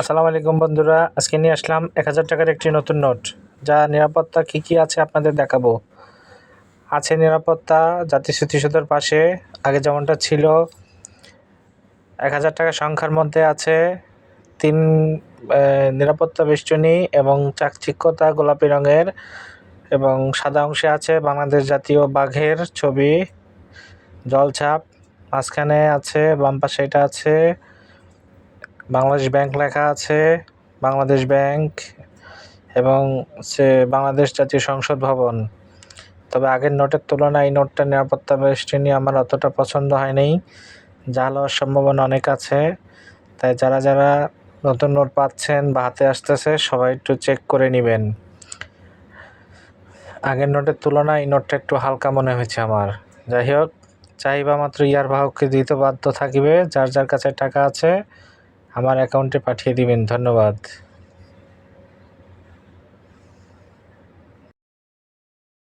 আসসালামু আলাইকুম বন্ধুরা, আজকে নিয়ে আসলাম এক হাজার টাকার একটি নতুন নোট। যা নিরাপত্তা কী কী আছে আপনাদের দেখাবো। আছে নিরাপত্তা, জাতীয় পাশে। আগে যেমনটা ছিল, এক হাজার টাকা সংখ্যার মধ্যে আছে তিন নিরাপত্তা বেষ্টনী এবং চাকচিক্যতা গোলাপি রঙের এবং সাদা অংশে আছে বাংলাদেশ জাতীয় বাঘের ছবি। জলছাপ, মাঝখানে আছে, বাম পাশে এটা আছে। বাংলাদেশ ব্যাংক লেখা আছে, বাংলাদেশ ব্যাংক এবং সে বাংলাদেশ জাতীয় সংসদ ভবন। তবে আগের নোটের তুলনায় এই নোটটা নিরাপত্তা বেষ্টনী আমার অতটা পছন্দ হয়নি। জাল হওয়ার সম্ভাবনা অনেক আছে। তাই যারা যারা নতুন নোট পাচ্ছেন বা হাতে আসতেছে, সবাই একটু চেক করে নেবেন। আগের নোটের তুলনায় এই নোটটা একটু হালকা মনে হয়েছে আমার। যাই হোক চাহিদা মাত্র ইয়ার বাহককে দিতে বাধ্য থাকিবে। যার যার কাছে টাকা আছে আমার অ্যাকাউন্টে পাঠিয়ে দিবেন ধন্যবাদ।